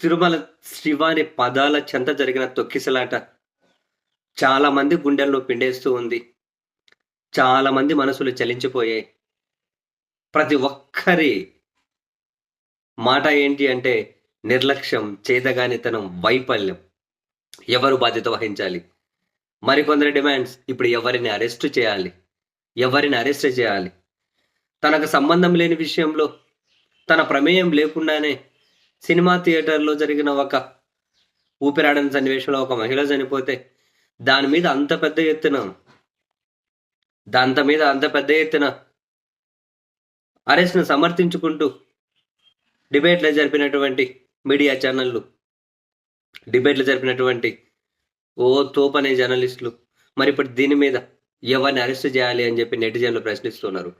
తిరుమల శివాని పదాల చెంత జరిగిన తొక్కిసలాట చాలామంది గుండెల్లో పిండేస్తూ ఉంది. చాలామంది మనసులు చలించిపోయాయి. ప్రతి ఒక్కరి మాట ఏంటి అంటే నిర్లక్ష్యం చేతగానితనం వైఫల్యం. ఎవరు బాధ్యత వహించాలి? మరికొందరి డిమాండ్స్ ఇప్పుడు ఎవరిని అరెస్ట్ చేయాలి? ఎవరిని అరెస్ట్ చేయాలి? తనకు సంబంధం లేని విషయంలో తన ప్రమేయం లేకుండానే సినిమా థియేటర్లో జరిగిన ఒక ఊపిరాడని సన్నివేశంలో ఒక మహిళ చనిపోతే దాని మీద అంత పెద్ద ఎత్తున దాంత మీద అంత పెద్ద ఎత్తున అరెస్ట్ను సమర్థించుకుంటూ డిబేట్లు జరిపినటువంటి మీడియా ఛానళ్ళు డిబేట్లు జరిపినటువంటి ఓ తోపనే జర్నలిస్టులు మరి ఇప్పుడు దీని మీద ఎవరిని అరెస్ట్ చేయాలి అని చెప్పి నెటిజన్లు ప్రశ్నిస్తున్నారు.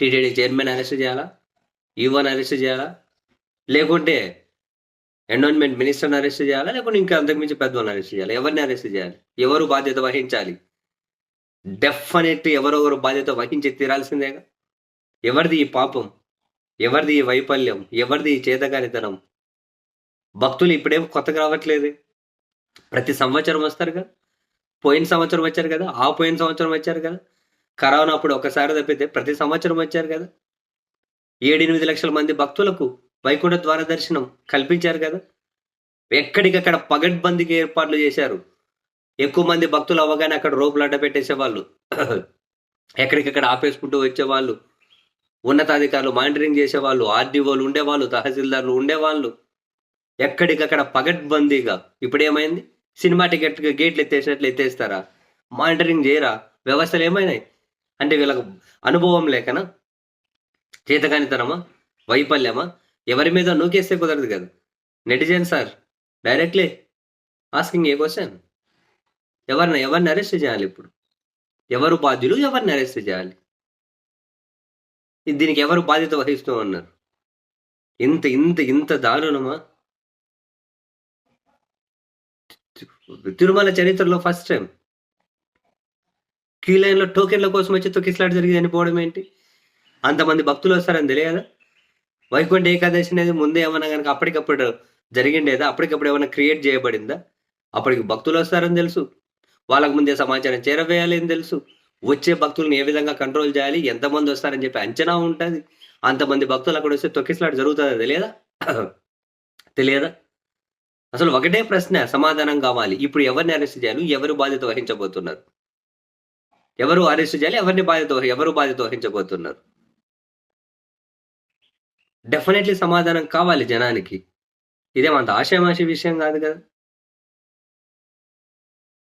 టీటీడీ చైర్మన్ అరెస్ట్ చేయాలా? ఈవోని అరెస్ట్ చేయాలా? లేకుంటే ఎండోన్మెంట్ మినిస్టర్ని అరెస్ట్ చేయాలా? లేకుంటే ఇంకా అంతకుమించి పెద్దవాళ్ళని అరెస్ట్ చేయాలి? ఎవరిని అరెస్ట్ చేయాలి? ఎవరు బాధ్యత వహించాలి? డెఫినెట్ ఎవరొకరు బాధ్యత వహించి తీరాల్సిందేగా ఎవరిది ఈ పాపం? ఎవరిది ఈ వైఫల్యం? ఎవరిది ఈ చేతగానితనం? భక్తులు ఇప్పుడేం కొత్తగా రావట్లేదు. ప్రతి సంవత్సరం వస్తారు కదా. పోయిన సంవత్సరం వచ్చారు కదా. ఆ పోయిన సంవత్సరం వచ్చారు కదా. కరోనా అప్పుడు ఒకసారి తప్పితే ప్రతి సంవత్సరం వచ్చారు కదా. ఏడెనిమిది లక్షల మంది భక్తులకు వైకుంఠ ద్వార దర్శనం కల్పించారు కదా? ఎక్కడికక్కడ పగడ్బందీకి ఏర్పాట్లు చేశారు. ఎక్కువ మంది భక్తులు అవ్వగానే అక్కడ రోపులు అడ్డ పెట్టేసేవాళ్ళు. ఎక్కడికక్కడ ఆపేసుకుంటూ వచ్చేవాళ్ళు. ఉన్నతాధికారులు మానిటరింగ్ చేసేవాళ్ళు ఆర్డీఓలు ఉండేవాళ్ళు తహసీల్దార్లు ఉండేవాళ్ళు. ఎక్కడికక్కడ పగడ్బందీగా ఇప్పుడు ఏమైంది సినిమా టికెట్ గేట్లు ఎత్తేసినట్లు ఎత్తేస్తారా? మానిటరింగ్ చేయరా? వ్యవస్థలు ఏమైనాయి? అంటే వీళ్ళకు అనుభవం లేకనా? చేతకానితనమా? వైఫల్యమా? ఎవరి మీద నూకేస్తే కుదరదు కదా. Netizen sir directly asking a question ఎవరిని ఎవరిని అరెస్ట్ చేయాలి ఇప్పుడు? ఎవరు బాధ్యులు ఎవరిని అరెస్ట్ చేయాలి? దీనికి ఎవరు బాధ్యత వహిస్తూ ఉన్నారు? ఇంత ఇంత ఇంత దారుణమా? తిరుమల చరిత్రలో ఫస్ట్ టైం క్యూ లైన్లో టోకెన్ల కోసం వచ్చి తొక్కిసలాట జరిగి చనిపోవడం ఏంటి? అంతమంది భక్తులు వస్తారని తెలియదా? వైకుంఠ ఏకాదశి అనేది ముందే ఏమన్నా కనుక అప్పటికప్పుడు జరిగిండేదా? అప్పటికప్పుడు ఏమైనా క్రియేట్ చేయబడిందా? అప్పటికి భక్తులు వస్తారని తెలుసు. వాళ్ళకు ముందే సమాచారం చేరవేయాలి అని తెలుసు. వచ్చే భక్తులను ఏ విధంగా కంట్రోల్ చేయాలి? ఎంతమంది వస్తారని చెప్పి అంచనా ఉంటుంది. అంతమంది భక్తులు అక్కడ వస్తే తొక్కిసలాట జరుగుతుందా తెలియదా? తెలియదా? అసలు ఒకటే ప్రశ్న సమాధానం కావాలి. ఇప్పుడు ఎవరిని అరెస్ట్ చేయాలి? ఎవరు బాధ్యత వహించబోతున్నారు? ఎవరు అరెస్ట్ చేయాలి? ఎవరిని బాధ్యత ఎవరు బాధ్యత వహించబోతున్నారు? డెఫినెట్లీ సమాధానం కావాలి జనానికి. ఇదేమంత ఆశామాషి విషయం కాదు కదా.